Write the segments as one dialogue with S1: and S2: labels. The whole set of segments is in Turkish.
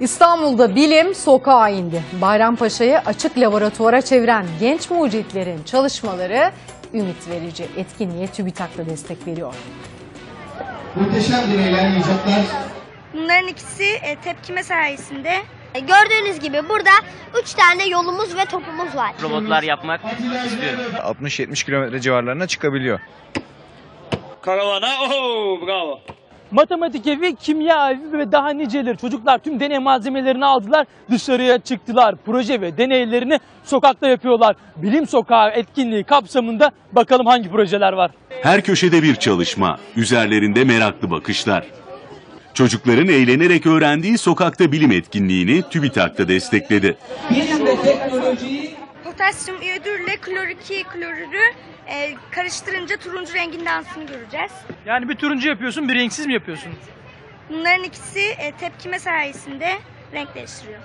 S1: İstanbul'da bilim sokağa indi. Bayrampaşa'yı açık laboratuvara çeviren genç mucitlerin çalışmaları ümit verici. Etkinliğe TÜBİTAK'la destek veriyor.
S2: Muhteşem deneyler, icatlar
S3: Bunların ikisi e, tepkime sayesinde
S4: Gördüğünüz gibi burada 3 tane yolumuz ve topumuz var.
S5: robotlar yapmak istiyorum.
S6: 60-70 kilometre civarlarına çıkabiliyor.
S7: Karavana oho bravo.
S8: Matematik evi, kimya evi ve daha niceleri. Çocuklar tüm deney malzemelerini aldılar, dışarıya çıktılar. Proje ve deneylerini sokakta yapıyorlar. Bilim Sokağı etkinliği kapsamında bakalım hangi projeler var.
S9: Her köşede bir çalışma, üzerlerinde meraklı bakışlar. Çocukların eğlenerek öğrendiği sokakta bilim etkinliğini TÜBİTAK da destekledi.
S3: potasyum iyodürle klor 2 klorürü e, karıştırınca turuncu rengin dansını göreceğiz.
S8: Yani bir turuncu yapıyorsun, bir renksiz mi yapıyorsun?
S3: Bunların ikisi e, tepkime sayesinde renk değiştiriyor.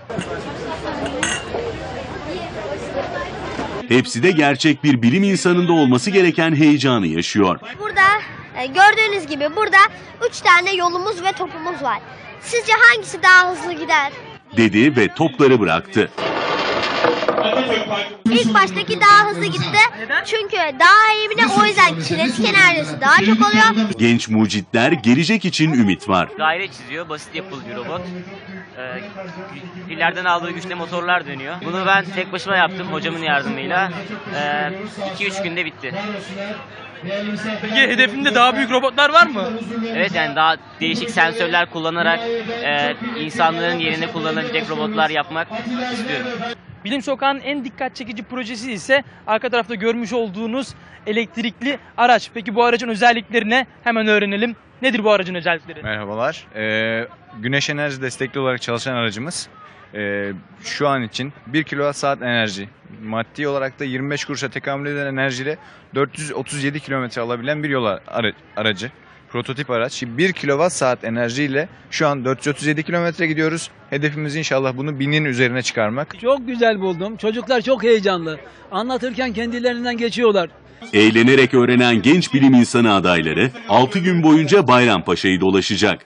S9: Hepsi de gerçek bir bilim insanında olması gereken heyecanı yaşıyor.
S4: Burada e, gördüğünüz gibi burada 3 tane yolumuz ve topumuz var. Sizce hangisi daha hızlı gider?
S9: Dedi ve topları bıraktı.
S4: İlk baştaki daha hızlı gitti. Çünkü daha eğimli o yüzden kinetik enerjisi daha çok oluyor.
S9: Genç mucitler gelecek için ümit var.
S5: Daire çiziyor, basit yapılı bir robot. Ee, pillerden aldığı güçle motorlar dönüyor. Bunu ben tek başıma yaptım hocamın yardımıyla. 2-3 günde bitti.
S8: Peki hedefinde daha büyük robotlar var mı?
S5: Evet yani daha değişik sensörler kullanarak e, insanların yerine kullanılabilecek robotlar yapmak istiyorum.
S8: Bilim Sokağı'nın en dikkat çekici projesi ise arka tarafta görmüş olduğunuz elektrikli araç. Peki bu aracın özellikleri ne? Hemen öğrenelim. Nedir bu aracın özellikleri?
S6: Merhabalar. Ee, güneş enerji destekli olarak çalışan aracımız. Ee, şu an için 1 kWh enerji, maddi olarak da 25 kuruşa tekamül eden enerjiyle 437 kilometre alabilen bir yol ara- aracı. Prototip araç. 1 kWh enerjiyle şu an 437 kilometre gidiyoruz. Hedefimiz inşallah bunu binin üzerine çıkarmak.
S10: Çok güzel buldum. Çocuklar çok heyecanlı. Anlatırken kendilerinden geçiyorlar.
S9: Eğlenerek öğrenen genç bilim insanı adayları 6 gün boyunca Bayrampaşa'yı dolaşacak.